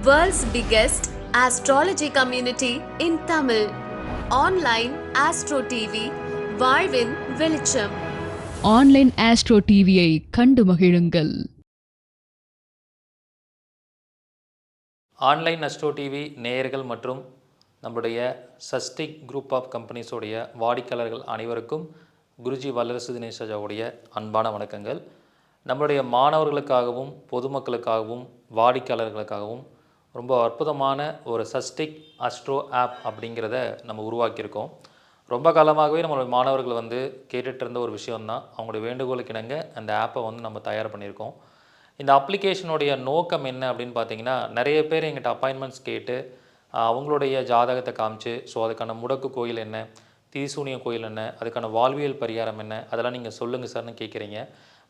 World's biggest astrology community in Tamil. Online Astro TV, வாழ்வின் வெளிச்சம் online astro டிவியை கண்டு மகிழுங்கள். ஆன்லைன் அஸ்ட்ரோ டிவி நேயர்கள் மற்றும் நம்முடைய சஸ்டிக் குரூப் ஆஃப் கம்பெனிஸோடைய வாடிக்கையாளர்கள் அனைவருக்கும் குருஜி வல்லரசு தினேஷ் ராஜாவுடைய அன்பான வணக்கங்கள். நம்முடைய மாணவர்களுக்காகவும் பொதுமக்களுக்காகவும் வாடிக்கையாளர்களுக்காகவும் ரொம்ப அற்புதமான ஒரு சஸ்டிக் அஸ்ட்ரோ ஆப் அப்படிங்கிறத நம்ம உருவாக்கியிருக்கோம். ரொம்ப காலமாகவே நம்மளுடைய மாணவர்கள் வந்து கேட்டுட்டு இருந்த ஒரு விஷயம்தான். அவங்களுடைய வேண்டுகோளுக்கு இணங்க அந்த ஆப்பை வந்து நம்ம தயார் பண்ணியிருக்கோம். இந்த அப்ளிகேஷனுடைய நோக்கம் என்ன அப்படின்னு பார்த்தீங்கன்னா நிறைய பேர் எங்கிட்ட அப்பாயின்மெண்ட்ஸ் கேட்டு அவங்களுடைய ஜாதகத்தை காமிச்சு ஸோ அதுக்கான முடக்கு கோயில் என்ன? தீசூனிய கோயில் என்ன? அதுக்கான வாழ்வியல் பரிகாரம் என்ன? அதெல்லாம் நீங்கள் சொல்லுங்கள் சார்னு கேட்குறீங்க.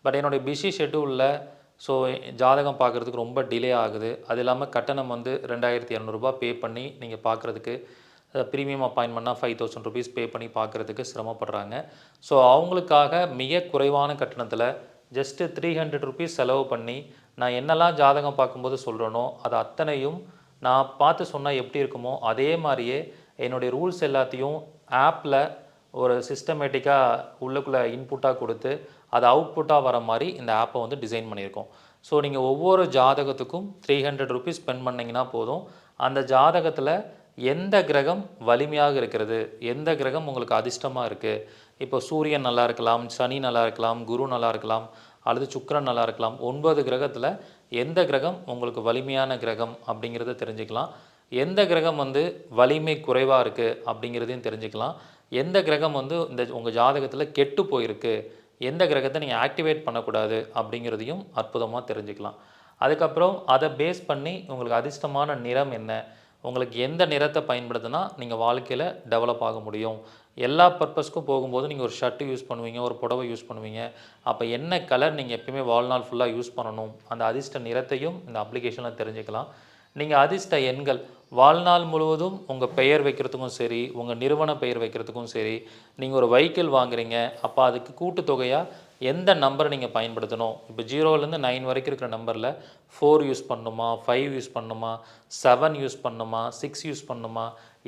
பட் என்னுடைய பிஸி ஷெட்யூலில் ஸோ ஜாதகம் பார்க்குறதுக்கு ரொம்ப டிலே ஆகுது. அது இல்லாமல் கட்டணம் வந்து ரெண்டாயிரத்தி இரநூறுபா பே பண்ணி நீங்கள் பார்க்குறதுக்கு ப்ரீமியம் அப்பாயின்மெண்ட்னா ஃபைவ் தௌசண்ட் ருபீஸ் பே பண்ணி பார்க்குறதுக்கு சிரமப்படுறாங்க. ஸோ அவங்களுக்காக மிக குறைவான கட்டணத்தில் ஜஸ்ட்டு த்ரீ ஹண்ட்ரட் ருபீஸ் செலவு பண்ணி நான் என்னெல்லாம் ஜாதகம் பார்க்கும்போது சொல்கிறேனோ அது அத்தனையும் நான் பார்த்து சொன்னால் எப்படி இருக்குமோ அதே மாதிரியே என்னுடைய ரூல்ஸ் எல்லாத்தையும் ஆப்பில் ஒரு சிஸ்டமேட்டிக்காக உள்ளுக்குள்ளே இன்புட்டாக கொடுத்து அது அவுட்புட்டாக வர மாதிரி இந்த ஆப்பை வந்து டிசைன் பண்ணியிருக்கோம். ஸோ நீங்கள் ஒவ்வொரு ஜாதகத்துக்கும் த்ரீ ஹண்ட்ரட் ருபீஸ் ஸ்பெண்ட் பண்ணிங்கன்னா போதும். அந்த ஜாதகத்தில் எந்த கிரகம் வலிமையாக இருக்கிறது? எந்த கிரகம் உங்களுக்கு அதிர்ஷ்டமாக இருக்குது இப்போ சூரியன் நல்லா இருக்கலாம் சனி நல்லா இருக்கலாம் குரு நல்லா இருக்கலாம் அல்லது சுக்கரன் நல்லா இருக்கலாம். ஒன்பது கிரகத்தில் எந்த கிரகம் உங்களுக்கு வலிமையான கிரகம் அப்படிங்கிறத தெரிஞ்சுக்கலாம். எந்த கிரகம் வந்து வலிமை குறைவாக இருக்குது அப்படிங்கிறதையும் தெரிஞ்சுக்கலாம். எந்த கிரகம் வந்து இந்த உங்கள் ஜாதகத்தில் கெட்டு போயிருக்கு? எந்த கிரகத்தை நீங்கள் ஆக்டிவேட் பண்ணக்கூடாது அப்படிங்கிறதையும் அற்புதமாக தெரிஞ்சுக்கலாம். அதுக்கப்புறம் அதை பேஸ் பண்ணி உங்களுக்கு அதிர்ஷ்டமான நிறம் என்ன? உங்களுக்கு எந்த நிறத்தை பயன்படுத்தினா நீங்கள் வாழ்க்கையில் டெவலப் ஆக முடியும். எல்லா பர்பஸ்க்கும் போகும்போது நீங்கள் ஒரு ஷர்ட்டு யூஸ் பண்ணுவீங்க ஒரு புடவை யூஸ் பண்ணுவீங்க. அப்போ என்ன கலர் நீங்கள் எப்பயுமே வாழ்நாள் ஃபுல்லாக யூஸ் பண்ணணும்? அந்த அதிர்ஷ்ட நிறத்தையும் இந்த அப்ளிகேஷனில் தெரிஞ்சுக்கலாம். நீங்கள் அதிர்ஷ்ட எண்கள். வாழ்நாள் முழுவதும் உங்கள் பெயர் வைக்கிறதுக்கும் சரி உங்கள் நிறுவன பெயர் வைக்கிறதுக்கும் சரி நீங்கள் ஒரு வெஹிக்கிள் வாங்குறீங்க அப்போ அதுக்கு கூட்டுத்தொகையாக எந்த நம்பரை நீங்கள் பயன்படுத்தணும்? இப்போ ஜீரோலேருந்து நைன் வரைக்கும் இருக்கிற நம்பரில் ஃபோர் யூஸ் பண்ணுமா ஃபைவ் யூஸ் பண்ணணுமா செவன் யூஸ் பண்ணணுமா சிக்ஸ் யூஸ் பண்ணணுமா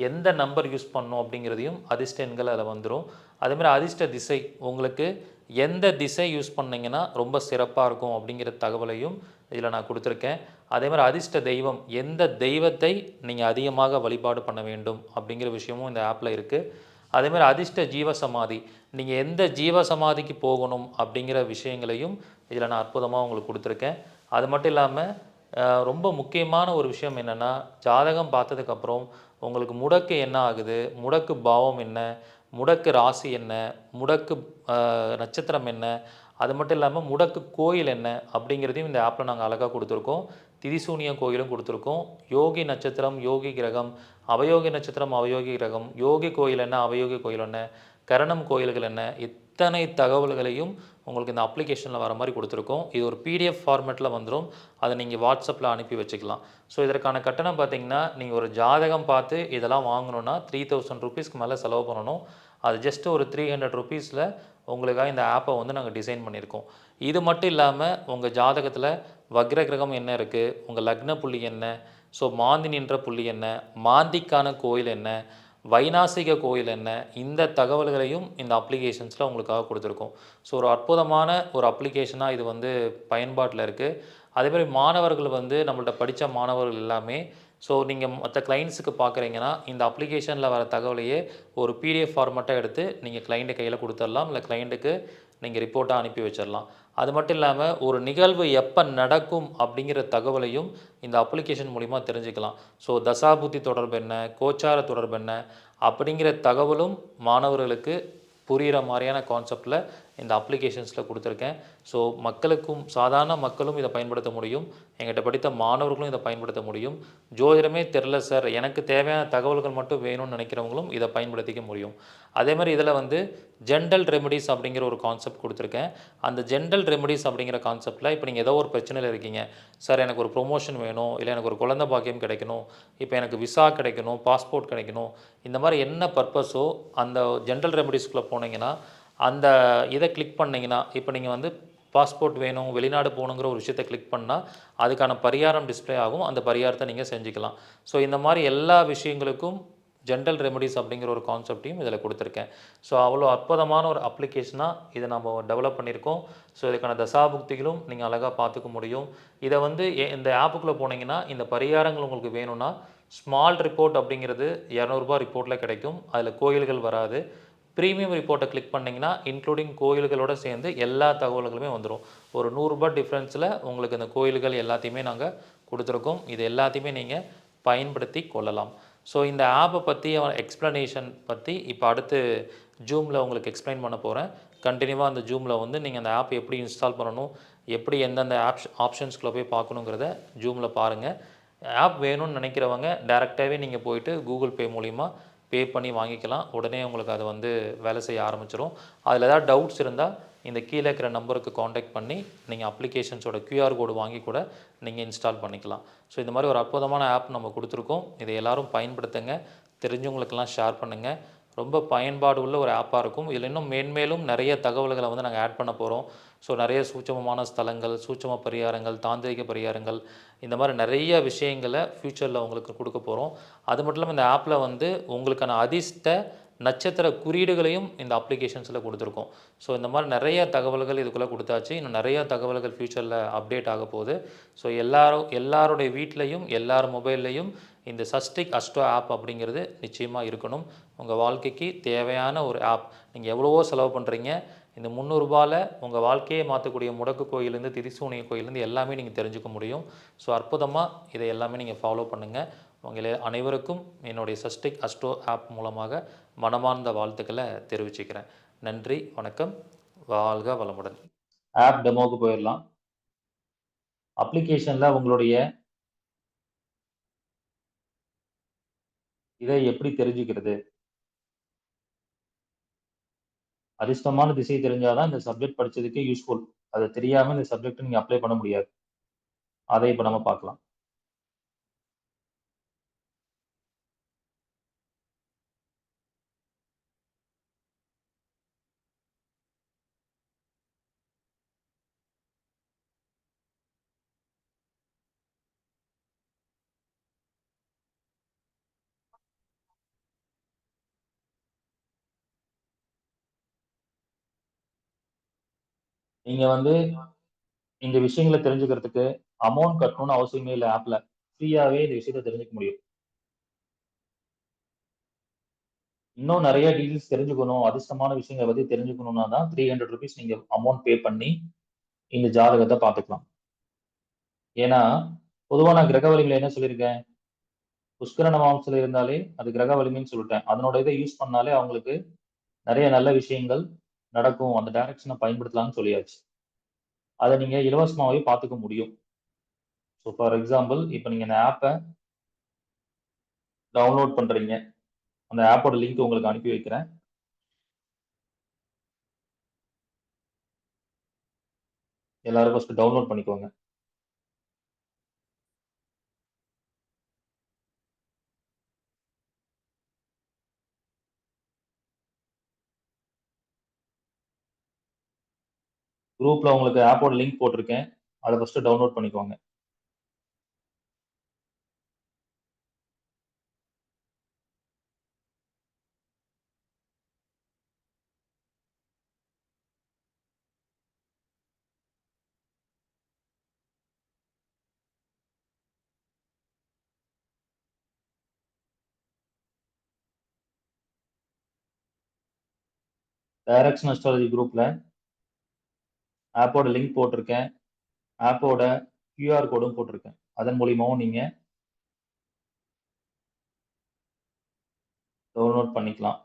எந்த நம்பர் யூஸ் பண்ணும் அப்படிங்கிறதையும் அதிர்ஷ்ட எண்கள் அதில் வந்துடும் அதேமாதிரி அதிர்ஷ்ட திசை உங்களுக்கு எந்த திசை யூஸ் பண்ணீங்கன்னா ரொம்ப சிறப்பாக இருக்கும் அப்படிங்கிற தகவலையும் இதில் நான் கொடுத்துருக்கேன். அதே மாதிரி அதிர்ஷ்ட தெய்வம் எந்த தெய்வத்தை நீங்கள் அதிகமாக வழிபாடு பண்ண வேண்டும் அப்படிங்கிற விஷயமும் இந்த ஆப்பில் இருக்குது அதே மாதிரி அதிர்ஷ்ட ஜீவசமாதி நீங்கள் எந்த ஜீவசமாதிக்கு போகணும் அப்படிங்கிற விஷயங்களையும் இதில் நான் அற்புதமாக உங்களுக்கு கொடுத்துருக்கேன். அது மட்டும் இல்லாமல் ரொம்ப முக்கியமான ஒரு விஷயம் என்னென்னா ஜாதகம் பார்த்ததுக்கப்புறம் உங்களுக்கு முடக்கு என்ன ஆகுது முடக்கு பாவம் என்ன முடக்கு ராசி என்ன முடக்கு நட்சத்திரம் என்ன அது மட்டும் இல்லாமல் முடக்கு கோயில் என்ன அப்படிங்கிறதையும் இந்த ஆப்பில் நாங்கள் அழகாக கொடுத்துருக்கோம். திரிசூனிய கோயிலும் கொடுத்துருக்கோம். யோகி நட்சத்திரம் யோகி கிரகம் அவயோகி நட்சத்திரம் அவயோகி கிரகம். யோகி கோயில் என்ன அவயோகி கோயில் என்ன கரணம் கோயில்கள் என்ன இத்தனை தகவல்களையும் உங்களுக்கு இந்த அப்ளிகேஷனில் வர மாதிரி கொடுத்துருக்கோம். இது ஒரு பிடிஎஃப் ஃபார்மேட்டில் வந்துடும் அதை நீங்கள் வாட்ஸ்அப்பில் அனுப்பி வச்சுக்கலாம். ஸோ இதற்கான கட்டணம் பார்த்தீங்கன்னா நீங்கள் ஒரு ஜாதகம் பார்த்து இதெல்லாம் வாங்கணுன்னா த்ரீ தௌசண்ட் ருபீஸ்க்கு மேலே செலவு பண்ணணும். அது ஜஸ்ட் ஒரு த்ரீ ஹண்ட்ரட் ருபீஸில் உங்களுக்காக இந்த ஆப்பை வந்து நாங்கள் டிசைன் பண்ணியிருக்கோம். இது மட்டும் இல்லாமல் உங்கள் ஜாதகத்தில் வக்ர கிரகம் என்ன இருக்குது உங்கள் லக்ன புள்ளி என்ன? ஸோ மாந்தி நின்ற புள்ளி என்ன? மாந்திக்கான கோயில் என்ன? வைநாசிக கோயில் என்ன? இந்த தகவல்களையும் இந்த அப்ளிகேஷன்ஸில் உங்களுக்காக கொடுத்துருக்கோம். ஸோ ஒரு அற்புதமான ஒரு அப்ளிகேஷனாக இது வந்து பயன்பாட்டில் இருக்குது அதேமாதிரி மாணவர்கள் வந்து நம்மள்ட்ட படித்த மாணவர்கள் எல்லாமே ஸோ நீங்கள் மற்ற கிளைண்ட்ஸுக்கு பார்க்குறீங்கன்னா இந்த அப்ளிகேஷனில் வர தகவலையே ஒரு பிடிஎஃப் ஃபார்மெட்டாக எடுத்து நீங்கள் கிளைண்ட்டு கையில் கொடுத்துடலாம். இல்லை கிளைண்ட்டுக்கு நீங்கள் ரிப்போர்ட்டாக அனுப்பி வச்சிடலாம். அது மட்டும் இல்லாமல் ஒரு நிகழ்வு எப்போ நடக்கும் அப்படிங்கிற தகவலையும் இந்த அப்ளிகேஷன் மூலிமா தெரிஞ்சுக்கலாம். ஸோ தசாபுத்தி தொடர்பு என்ன? கோச்சார தொடர்பு என்ன? அப்படிங்கிற தகவலும் மாணவர்களுக்கு புரிகிற மாதிரியான கான்செப்டில் இந்த அப்ளிகேஷன்ஸில் கொடுத்துருக்கேன். ஸோ மக்களுக்கும் சாதாரண மக்களும் இதை பயன்படுத்த முடியும். எங்கிட்ட படித்த மாணவர்களும் இதை பயன்படுத்த முடியும். ஜோதிடமே தெரில சார் எனக்கு தேவையான தகவல்கள் மட்டும் வேணும்னு நினைக்கிறவங்களும் இதை பயன்படுத்திக்க முடியும். அதே மாதிரி இதில் வந்து ஜென்ரல் ரெமெடிஸ் அப்படிங்கிற ஒரு கான்செப்ட் கொடுத்துருக்கேன். அந்த ஜென்ரல் ரெமெடிஸ் அப்படிங்கிற கான்செப்டில் இப்போ நீங்கள் ஏதோ ஒரு பிரச்சனையில் இருக்கீங்க. சார் எனக்கு ஒரு ப்ரொமோஷன் வேணும். இல்லை எனக்கு ஒரு குழந்தை பாக்கியம் கிடைக்கணும். இப்போ எனக்கு விசா கிடைக்கணும் பாஸ்போர்ட் கிடைக்கணும். இந்த மாதிரி என்ன பர்பஸோ அந்த ஜென்ரல் ரெமெடிஸ்குள்ளே போனீங்கன்னா அந்த இதை கிளிக் பண்ணிங்கன்னா இப்போ நீங்கள் வந்து பாஸ்போர்ட் வேணும் வெளிநாடு போகணுங்கிற ஒரு விஷயத்தை கிளிக் பண்ணால் அதுக்கான பரிகாரம் டிஸ்ப்ளே ஆகும். அந்த பரிகாரத்தை நீங்கள் செஞ்சுக்கலாம். ஸோ இந்த மாதிரி எல்லா விஷயங்களுக்கும் ஜென்ரல் ரெமடிஸ் அப்படிங்கிற ஒரு கான்செப்டையும் இதில் கொடுத்துருக்கேன். ஸோ அவ்வளோ அற்புதமான ஒரு அப்ளிகேஷனாக இதை நம்ம டெவலப் பண்ணியிருக்கோம். ஸோ இதுக்கான தசாபுக்திகளும் நீங்கள் அழகாக பார்த்துக்க முடியும். இதை வந்து எ- இந்த ஆப்புக்குள்ளே போனீங்கன்னா இந்த பரிகாரங்கள் உங்களுக்கு வேணும்னா ஸ்மால் ரிப்போர்ட் அப்படிங்கிறது இரநூறுபா ரிப்போர்ட்டில் கிடைக்கும். அதில் கோயில்கள் வராது. ப்ரீமியம் ரிப்போர்ட்டை கிளிக் பண்ணிங்கன்னா இன்க்ளூடிங் கோயில்களோட சேர்ந்து எல்லா தகவல்களுமே வந்துடும் ஒரு நூறுரூபா டிஃப்ரென்ஸில் உங்களுக்கு இந்த கோயில்கள் எல்லாத்தையுமே நாங்கள் கொடுத்துருக்கோம். இது எல்லாத்தையுமே நீங்கள் பயன்படுத்தி கொள்ளலாம். ஸோ இந்த ஆப்பை பற்றி எக்ஸ்ப்ளனேஷன் பற்றி இப்போ அடுத்து ஜூமில் உங்களுக்கு எக்ஸ்பிளைன் பண்ண போகிறேன் கண்டினியூவாக அந்த ஜூமில் வந்து நீங்கள் அந்த ஆப் எப்படி இன்ஸ்டால் பண்ணணும் எப்படி எந்தெந்த ஆப்ஷ் ஆப்ஷன்ஸ்குள்ளே போய் பார்க்கணுங்கிறத ஜூமில் பாருங்கள் ஆப் வேணும்னு நினைக்கிறவங்க டேரெக்டாகவே நீங்கள் போயிட்டு கூகுள் பே மூலிமா பே பண்ணி வாங்கிக்கலாம். உடனே உங்களுக்கு அது வந்து வேலை செய்ய ஆரம்பிச்சிடும் அதில் ஏதாவது டவுட்ஸ் இருந்தால் இந்த கீழே இருக்கிற நம்பருக்கு காண்டாக்ட் பண்ணி நீங்கள் அப்ளிகேஷன்ஸோட கியூஆர் கோடு வாங்கி கூட நீங்கள் இன்ஸ்டால் பண்ணிக்கலாம். ஸோ இந்த மாதிரி ஒரு அற்புதமான ஆப் நம்ம கொடுத்துருக்கோம். இதை எல்லோரும் பயன்படுத்துங்க. தெரிஞ்சவங்களுக்கெல்லாம் ஷேர் பண்ணுங்கள் ரொம்ப பயன்பாடு உள்ள ஒரு ஆப்பாக இருக்கும். இதில் இன்னும் மேன்மேலும் நிறைய தகவல்களை வந்து நாங்கள் ஆட் பண்ண போகிறோம் ஸோ நிறைய சூட்சமமான ஸ்தலங்கள் சூட்சம பரிகாரங்கள் தாந்திரிக பரிகாரங்கள் இந்த மாதிரி நிறைய விஷயங்களை ஃப்யூச்சரில் உங்களுக்கு கொடுக்க போகிறோம் அது மட்டும் இல்லாமல் இந்த ஆப்பில் வந்து உங்களுக்கான அதிர்ஷ்ட நட்சத்திர குறியீடுகளையும் இந்த அப்ளிகேஷன்ஸில் கொடுத்துருக்கோம். ஸோ இந்த மாதிரி நிறைய தகவல்கள் இதுக்குள்ளே கொடுத்தாச்சு. இன்னும் நிறைய தகவல்கள் ஃப்யூச்சரில் அப்டேட் ஆக போகுது. ஸோ எல்லாரும் எல்லாருடைய வீட்லேயும் எல்லார் மொபைல்லையும் இந்த சஸ்டிக் அஸ்ட்ரோ ஆப் அப்படிங்கிறது நிச்சயமாக இருக்கணும். உங்கள் வாழ்க்கைக்கு தேவையான ஒரு ஆப். நீங்கள் எவ்வளவோ செலவு பண்ணுறீங்க இந்த முந்நூறுபாவில் உங்கள் வாழ்க்கையை மாற்றக்கூடிய முடக்கு கோயிலேருந்து திரிசூனிய கோயிலேருந்து எல்லாமே நீங்கள் தெரிஞ்சுக்க முடியும். ஸோ அற்புதமாக இதை எல்லாமே நீங்கள் ஃபாலோ பண்ணுங்கள் உங்களை அனைவருக்கும் என்னுடைய சஸ்டிக் அஸ்ட்ரோ ஆப் மூலமாக மனமார்ந்த வாழ்த்துக்களை தெரிவிச்சுக்கிறேன். நன்றி வணக்கம். வாழ்க வளமுடன். ஆப் டெமோவுக்கு போயிடலாம். அப்ளிகேஷனில் உங்களுடைய இதை எப்படி தெரிஞ்சுக்கிறது? அதிர்ஷ்டமான திசை தெரிஞ்சாதான் இந்த சப்ஜெக்ட் படிச்சதுக்கே யூஸ்ஃபுல் அதை தெரியாம இந்த சப்ஜெக்ட் நீங்க அப்ளை பண்ண முடியாது. அதை இப்ப நம்ம பார்க்கலாம். நீங்க வந்து இந்த விஷயங்களை தெரிஞ்சுக்கிறதுக்கு அமௌண்ட் கட்டணும்னு அவசியமே இல்லை ஆப்ல ஃப்ரீயாவே இந்த விஷயத்தை தெரிஞ்சுக்க முடியும். இன்னும் நிறைய டீட்டெயில்ஸ் தெரிஞ்சுக்கணும் அதிர்ஷ்டமான விஷயங்களை பத்தி தெரிஞ்சுக்கணும்னா தான் த்ரீ ஹண்ட்ரட் ருபீஸ் நீங்க அமௌண்ட் பே பண்ணி இந்த ஜாதகத்தை பார்த்துக்கலாம். ஏன்னா பொதுவா நான் கிரக வலிமையில என்ன சொல்லியிருக்கேன்? புஷ்கரண மாம்சத்துல இருந்தாலே அது கிரக வலிமைன்னு சொல்லிட்டேன். அதனோட இதை யூஸ் பண்ணாலே அவங்களுக்கு நிறைய நல்ல விஷயங்கள் நடக்கும் அந்த டைரக்ஷனை பயன்படுத்தலாம்னு சொல்லியாச்சு. அதை நீங்கள் இலவசமாகவே பார்த்துக்க முடியும். ஸோ ஃபார் எக்ஸாம்பிள் இப்போ நீங்கள் இந்த ஆப்பை டவுன்லோட் பண்ணுறீங்க அந்த ஆப்போட லிங்க் உங்களுக்கு அனுப்பி வைக்கிறேன். எல்லாரும் ஃபஸ்ட்டு டவுன்லோட் பண்ணிக்கோங்க. குரூப்ல உங்களுக்கு ஆப்போட லிங்க் போட்டிருக்கேன். அதை ஃபர்ஸ்ட் டவுன்லோட் பண்ணிக்கோங்க. டைரக்ஷன் அஸ்ட்ராலஜி குரூப்ல ஆப்போட லிங்க் போட்டிருக்கேன். ஆப்போட கியூஆர் கோடும் போட்டிருக்கேன். அதன் மூலியமாகவும் நீங்கள் டவுன்லோட் பண்ணிக்கலாம்.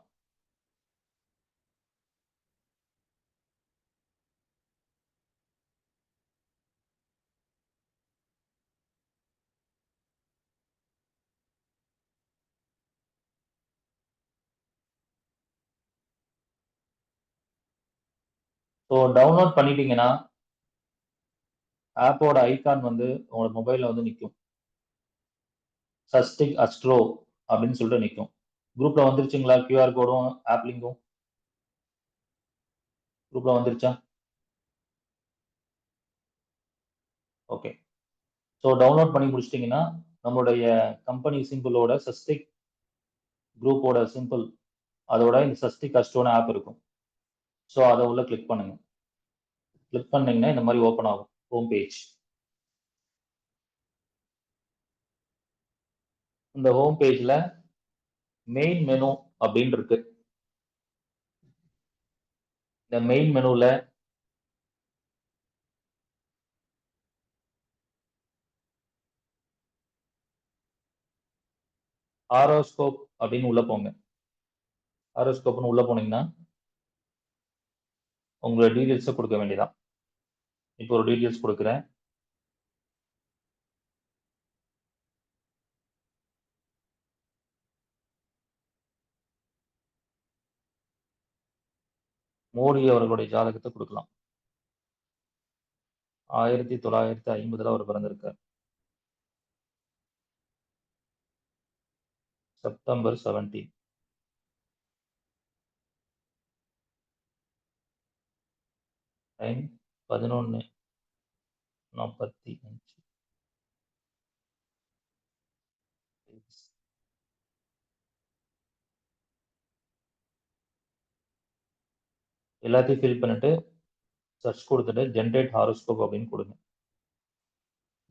ஸோ டவுன்லோட் பண்ணிட்டீங்கன்னா ஆப்போட ஐகான் வந்து உங்களோட மொபைலில் வந்து நிற்கும் சஸ்டிக் அஸ்ட்ரோ அப்படின்னு சொல்லிட்டு நிற்கும் குரூப்பில் வந்துருச்சுங்களா? கியூஆர் கோடும் ஆப் லிங்கும் குரூப்பில் வந்துருச்சா? ஓகே ஸோ டவுன்லோட் பண்ணி முடிச்சிட்டிங்கன்னா நம்மளுடைய கம்பெனி சிம்பிளோட சஸ்டிக் குரூப்போட சிம்பிள் அதோட இந்த சஸ்டிக் அஸ்ட்ரோன்னு ஆப் இருக்கும். ஸோ அதை உள்ள கிளிக் பண்ணுங்க. கிளிக் பண்ணீங்கன்னா இந்த மாதிரி ஓப்பன் ஆகும். ஹோம் பேஜ் இந்த ஹோம் பேஜில் மெயின் மெனு அப்படின்னு இருக்கு. இந்த மெயின் மெனுவில் ஆரோஸ்கோப் அப்படின்னு உள்ள போங்க. ஆரோஸ்கோப்னு உள்ள போனீங்கன்னா உங்களோட டீட்டெயில்ஸை கொடுக்க வேண்டியதான் இப்போ ஒரு டீட்டெயில்ஸ் கொடுக்குறேன். மோடி அவர்களுடைய ஜாதகத்தை கொடுக்கலாம். ஆயிரத்தி தொள்ளாயிரத்தி ஐம்பதுல அவர் பிறந்திருக்கார். செப்டம்பர் செவன்டீன் டைம் பதினொன்று நாற்பத்தி அஞ்சு. எல்லாத்தையும் ஃபில் பண்ணிட்டு சர்ச் கொடுத்துட்டு ஜென்ரேட் ஹாரோஸ்கோப் அப்படின்னு கொடுங்க.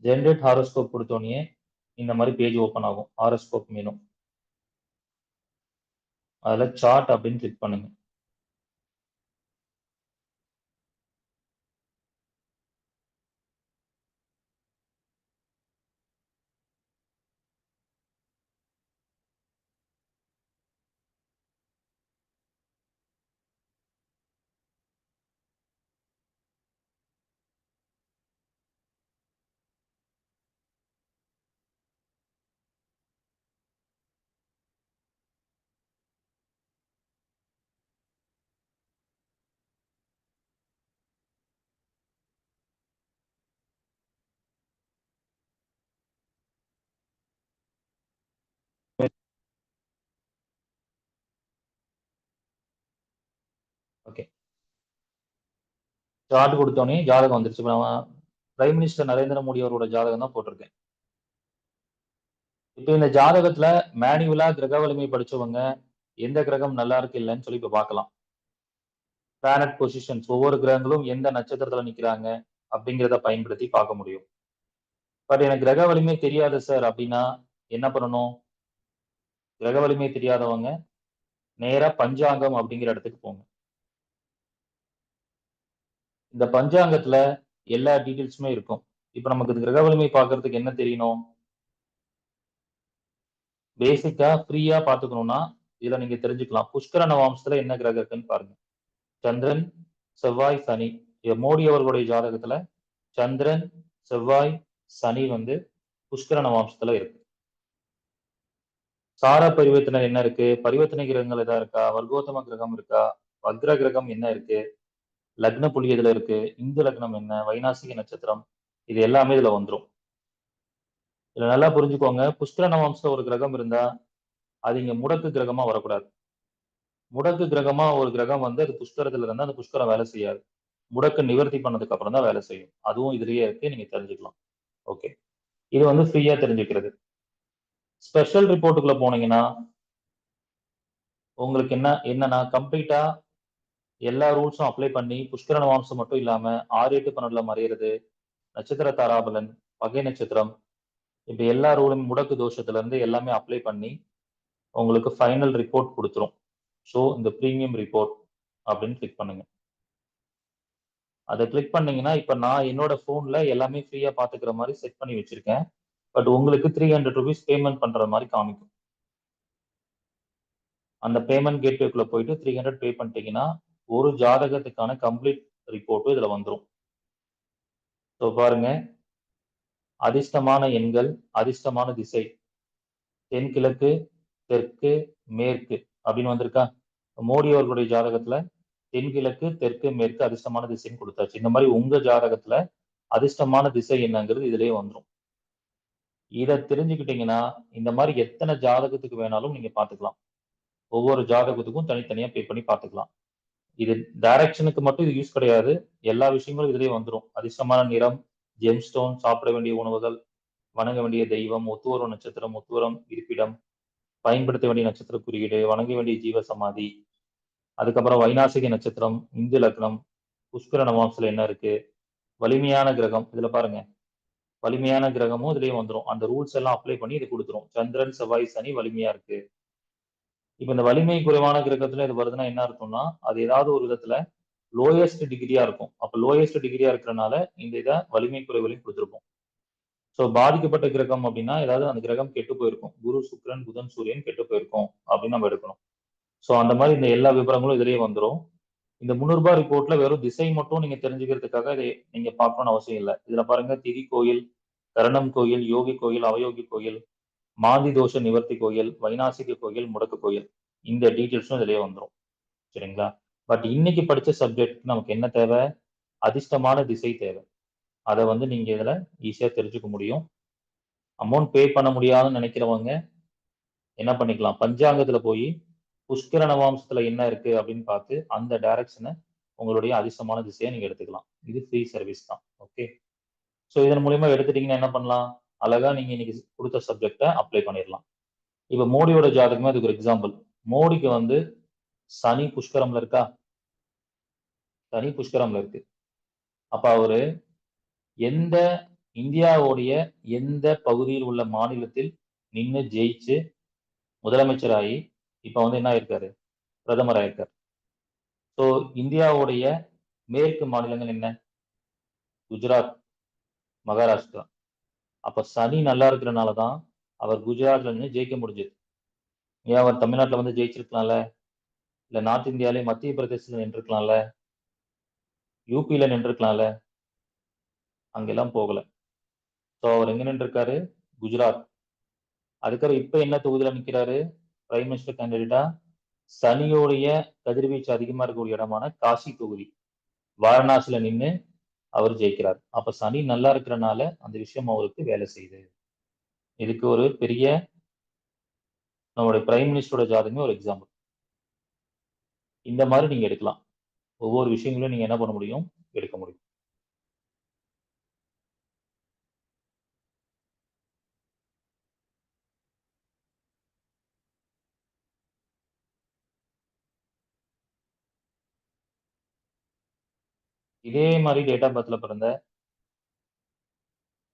ஜென்ரேட் ஹாரோஸ்கோப் கொடுத்தோடனே இந்த மாதிரி பேஜ் ஓப்பன் ஆகும். ஹாரோஸ்கோப் மீனும் அதில் சார்ட் அப்படின்னு கிளிக் பண்ணுங்க. ஓகே சார்ட் கொடுத்தோடனே ஜாதகம் வந்துருச்சு. இப்போ நம்ம பிரைம் மினிஸ்டர் நரேந்திர மோடி அவரோட ஜாதகம் தான் போட்டிருக்கேன். இப்போ இந்த ஜாதகத்துல மேனுவலா கிரக வலிமை படிச்சவங்க எந்த கிரகம் நல்லா இருக்கு இல்லைன்னு சொல்லி இப்போ பார்க்கலாம். பிளானட் பொசிஷன்ஸ் ஒவ்வொரு கிரகங்களும் எந்த நட்சத்திரத்துல நிக்கிறாங்க அப்படிங்கிறத பயன்படுத்தி பார்க்க முடியும். பட் எனக்கு கிரக வலிமை தெரியாது சார். அப்படின்னா என்ன பண்ணணும்? கிரக வலிமை தெரியாதவங்க நேரா பஞ்சாங்கம் அப்படிங்கிற இடத்துக்கு போங்க. இந்த பஞ்சாங்கத்துல எல்லா டீட்டெயில்ஸுமே இருக்கும். இப்போ நமக்கு கிரக வலிமை பார்க்கறதுக்கு என்ன தெரியணும்? பேசிக்கா ஃப்ரீயா பாத்துக்கணும்னா இதுல நீங்க தெரிஞ்சுக்கலாம். புஷ்கர நவாம்சத்துல என்ன கிரகம் இருக்குன்னு பாருங்க. சந்திரன் செவ்வாய் சனி. மோடி அவர்களுடைய ஜாதகத்துல சந்திரன் செவ்வாய் சனி வந்து புஷ்கர நவாம்சத்துல இருக்கு. சார பரிவர்த்தனை என்ன இருக்கு? பரிவர்த்தனை கிரகங்கள் எதா இருக்கா? வர்க்கோத்தம கிரகம் இருக்கா? வக்ர கிரகம் என்ன இருக்கு? லக்ன புள்ளி எதுல இருக்கு? இந்து லக்னம் என்ன? வைநாசிக நட்சத்திரம். இது எல்லாமே இதுல வந்துரும். இதுல நல்லா புரிஞ்சுக்கோங்க. புஷ்கர நவம்சம் ஒரு கிரகம் இருந்தா அது இங்க முடக்கு கிரகமா வரக்கூடாது. முடக்கு கிரகமா ஒரு கிரகம் வந்து அது புஷ்கரத்துல இருந்தா அந்த புஷ்கரம் வேலை செய்யாது. முடக்கு நிவர்த்தி பண்ணதுக்கு அப்புறம் தான் வேலை செய்யும். அதுவும் இதுலயே இருக்கு. நீங்க தெரிஞ்சுக்கலாம். ஓகே. இது வந்து ஃப்ரீயா தெரிஞ்சுக்கிறது. ஸ்பெஷல் ரிப்போர்ட்டுக்குள்ள போனீங்கன்னா உங்களுக்கு என்ன என்னன்னா கம்ப்ளீட்டா எல்லா ரூல்ஸும் அப்ளை பண்ணி புஷ்கரண வாம்சம் மட்டும் இல்லாம ஆறு எட்டு பன்னெண்டுல மறையிறது நட்சத்திர தாராபலன் வகை நட்சத்திரம் இப்ப எல்லா ரூலும் முடக்கு தோஷத்துல இருந்து எல்லாமே அப்ளை பண்ணி உங்களுக்கு ஃபைனல் ரிப்போர்ட் கொடுத்துரும். ஸோ இந்த ப்ரீமியம் ரிப்போர்ட் அப்படின்னு கிளிக் பண்ணுங்க. அதை கிளிக் பண்ணீங்கன்னா இப்ப நான் என்னோட போன்ல எல்லாமே ஃப்ரீயா பாத்துக்கிற மாதிரி செட் பண்ணி வச்சிருக்கேன். பட் உங்களுக்கு த்ரீ ஹண்ட்ரட் ருபீஸ் பேமெண்ட் பண்ற மாதிரி காமிக்கும். அந்த பேமெண்ட் கேட்வேக்குள்ள போயிட்டு த்ரீ ஹண்ட்ரட் பே பண்ணிட்டீங்கன்னா ஒரு ஜாதகத்துக்கான கம்ப்ளீட் ரிப்போர்ட்டும் இதுல வந்துடும் ஸோ பாருங்க. அதிர்ஷ்டமான எண்கள் அதிர்ஷ்டமான திசை. தென்கிழக்கு தெற்கு மேற்கு அப்படின்னு வந்திருக்கா? மோடி அவர்களுடைய ஜாதகத்துல தென்கிழக்கு தெற்கு மேற்கு அதிர்ஷ்டமான திசைன்னு கொடுத்தாச்சு. இந்த மாதிரி உங்க ஜாதகத்துல அதிர்ஷ்டமான திசை என்னங்கிறது இதுலயே வந்துடும் இதை தெரிஞ்சுக்கிட்டீங்கன்னா இந்த மாதிரி எத்தனை ஜாதகத்துக்கு வேணாலும் நீங்க பாத்துக்கலாம் ஒவ்வொரு ஜாதகத்துக்கும் தனித்தனியா பே பண்ணி பாத்துக்கலாம் இது டைரக்ஷனுக்கு மட்டும் இது யூஸ் கிடையாது. எல்லா விஷயங்களும் இதுலயே வந்துடும் அதிர்ஷ்டமான நிறம் ஜெம்ஸ்டோன் சாப்பிட வேண்டிய உணவுகள் வணங்க வேண்டிய தெய்வம் ஒத்துவரும் நட்சத்திரம் ஒத்துவரம் இருப்பிடம் பயன்படுத்த வேண்டிய நட்சத்திர குறியீடு வணங்க வேண்டிய ஜீவ சமாதி அதுக்கப்புறம் வைநாசிக நட்சத்திரம் இந்து லக்னம் புஷ்கர நவாம்சில் என்ன இருக்கு? வலிமையான கிரகம் இதுல பாருங்க. வலிமையான கிரகமும் இதுலயே வந்துடும் அந்த ரூல்ஸ் எல்லாம் அப்ளை பண்ணி இது கொடுத்துரும். சந்திரன் செவ்வாய் சனி வலிமையா இருக்கு. இப்ப இந்த வலிமை குறைவான கிரகத்துல இது வருதுன்னா என்ன அர்த்தம்னா அது ஏதாவது ஒரு விதத்துல லோயஸ்ட் டிகிரியா இருக்கும். அப்ப லோயஸ்ட் டிகிரியா இருக்கிறனால இந்த இதை வலிமை குறைவுலையும் கொடுத்துருப்போம். ஸோ பாதிக்கப்பட்ட கிரகம் அப்படின்னா ஏதாவது அந்த கிரகம் கெட்டு போயிருக்கும். குரு சுக்ரன் புதன் சூரியன் கெட்டு போயிருக்கும் அப்படின்னு நம்ம எடுக்கணும். ஸோ அந்த மாதிரி இந்த எல்லா விவரங்களும் இதுலயே வந்துடும் இந்த முன்னூறுபா ரிப்போர்ட்ல வெறும் திசை மட்டும் நீங்க தெரிஞ்சுக்கிறதுக்காக இதை நீங்க பார்க்கணும்னு அவசியம் இல்லை. இதுல பாருங்க திதி கோயில் கரணம் கோயில் யோகி கோயில் அவயோகி கோயில் மாந்தி தோஷ நிவர்த்தி கோயில் வைநாசிக கோயில் முடக்கு கோயில். இந்த டீட்டெயில்ஸும் இதுலயே வந்துடும் சரிங்களா? பட் இன்னைக்கு படிச்ச சப்ஜெக்ட் நமக்கு என்ன தேவை? அதிர்ஷ்டமான திசை தேவை. அதை வந்து நீங்க இதுல ஈஸியா தெரிஞ்சுக்க முடியும். அமௌண்ட் பே பண்ண முடியாதுன்னு நினைக்கிறவங்க என்ன பண்ணிக்கலாம்? பஞ்சாங்கத்துல போய் புஷ்கர நவாம்சத்துல என்ன இருக்கு அப்படின்னு பார்த்து அந்த டைரக்ஷனை உங்களுடைய அதிர்ஷ்டமான திசையை நீங்க எடுத்துக்கலாம். இது ஃப்ரீ சர்வீஸ் தான். ஓகே ஸோ இதன் மூலியமா எடுத்துட்டீங்கன்னா என்ன பண்ணலாம்? அழகா நீங்க இன்னைக்கு கொடுத்த சப்ஜெக்டை அப்ளை பண்ணிடலாம். இப்ப மோடியோட ஜாதகமே அதுக்கு ஒரு எக்ஸாம்பிள் மோடிக்கு வந்து சனி புஷ்கரம்ல இருக்கா? சனி புஷ்கரம்ல இருக்கு. அப்ப அவரு எந்த இந்தியாவுடைய எந்த பகுதியில் உள்ள மாநிலத்தில் நின்று ஜெயிச்சு முதலமைச்சராகி இப்ப வந்து என்ன ஆயிருக்காரு? பிரதமர் ஆயிருக்காரு. ஸோ இந்தியாவுடைய மேற்கு மாநிலங்கள் என்ன? குஜராத் மகாராஷ்டிரா. அப்போ சனி நல்லா இருக்கிறனால தான் அவர் குஜராத்ல நின்று ஜெயிக்க முடிஞ்சது. ஏன் அவர் தமிழ்நாட்டில் வந்து ஜெயிச்சிருக்கலாம்ல? இல்லை நார்த் இந்தியாலே மத்திய பிரதேசத்தில் நின்றுருக்கலாம்ல? யூபியில் நின்றுருக்கலாம்ல? அங்கெல்லாம் போகல. ஸோ அவர் எங்கே நின்றுருக்காரு? குஜராத். அதுக்கப்புறம் இப்போ என்ன தொகுதியில் நிற்கிறாரு பிரைம் மினிஸ்டர் கேண்டிடேட்டா சனியோடைய கதிர்வீச்சு அதிகமாக இருக்கக்கூடிய இடமான காசி தொகுதி. வாரணாசியில் நின்று அவர் ஜெயிக்கிறார். அப்ப சனி நல்லா இருக்கிறனால அந்த விஷயம் அவருக்கு வேலை செய்யுது. இதுக்கு ஒரு பெரிய நம்மளுடைய பிரைம் மினிஸ்டரோட ஜாதகமே ஒரு எக்ஸாம்பிள் இந்த மாதிரி நீங்க எடுக்கலாம். ஒவ்வொரு விஷயங்களையும் நீங்க என்ன பண்ண முடியும்? எடுக்க முடியும். இதே மாதிரி டேட் ஆஃப் பர்த்ல பிறந்த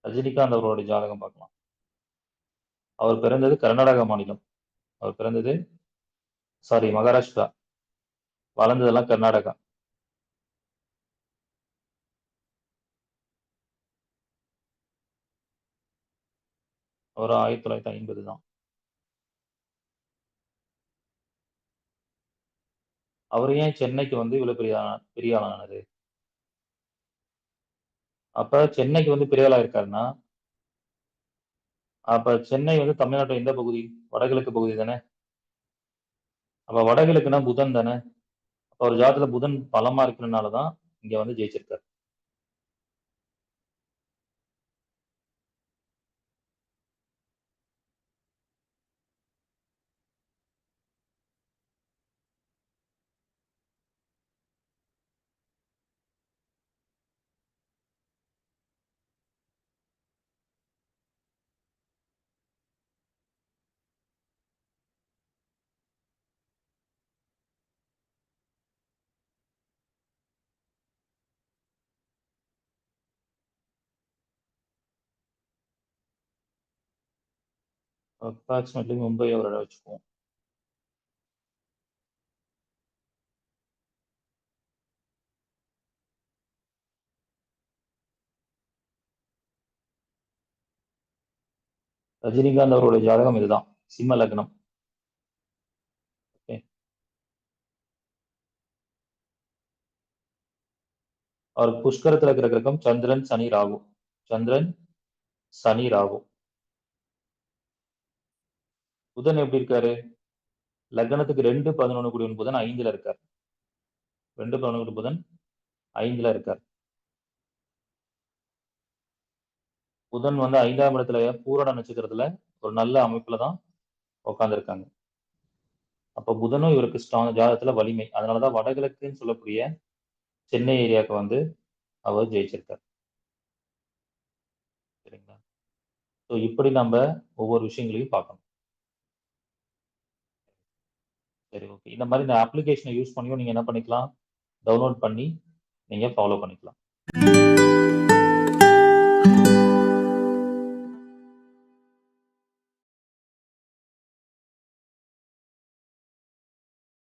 ரஜினிகாந்த் அவரோட ஜாதகம் பார்க்கலாம். அவர் பிறந்தது கர்நாடக மாநிலம். அவர் பிறந்தது சாரி மகாராஷ்டிரா. வளர்ந்ததெல்லாம் கர்நாடகா. அவர் ஆயிரத்தி தொள்ளாயிரத்தி ஐம்பது தான். அவர் ஏன் சென்னைக்கு வந்து இவ்வளவு பெரிய பெரிய ஆளானது அப்ப சென்னைக்கு வந்து பெரிய இருக்காருன்னா அப்ப சென்னை வந்து தமிழ்நாட்டோட எந்த பகுதி வடகிழக்கு பகுதி தானே? அப்ப வடகிழக்குன்னா புதன் தானே? அப்ப ஒரு ஜாதத்துல புதன் பலமா இருக்கிறதுனால தான் இங்க வந்து ஜெயிச்சிருக்காரு. அப்ராக்சிமேட்லி மும்பை அவரோட வச்சுக்குவோம். ரஜினிகாந்த் அவருடைய ஜாதகம் இதுதான். சிம்ம லக்னம். ஓகே அவர் புஷ்கரத்தில் இருக்கிற கிரகம் சந்திரன் சனி ராகு. சந்திரன் சனி ராகு. புதன் எப்படி இருக்காரு? லக்னத்துக்கு ரெண்டு பதினொன்று கூடிய புதன் ஐந்துல இருக்கார். ரெண்டு பதினொன்று புதன் ஐந்துல இருக்கார். புதன் வந்து ஐந்தாம் இடத்துல பூரண நட்சத்திரத்துல ஒரு நல்ல அமைப்புல தான் உட்காந்துருக்காங்க அப்போ புதனும் இவருக்கு ஸ்ட்ராங் ஜாதகத்துல வலிமை. அதனாலதான் வடகிழக்குன்னு சொல்லக்கூடிய சென்னை ஏரியாவுக்கு வந்து அவர் ஜெயிச்சிருக்கார். சரிங்களா? ஸோ இப்படி நம்ம ஒவ்வொரு விஷயங்களையும் பார்க்கணும். சரி ஓகே இந்த மாதிரி இந்த அப்ளிகேஷனை யூஸ் பண்ணியும் நீங்கள் என்ன பண்ணிக்கலாம்? டவுன்லோட் பண்ணி நீங்கள் ஃபாலோ பண்ணிக்கலாம்.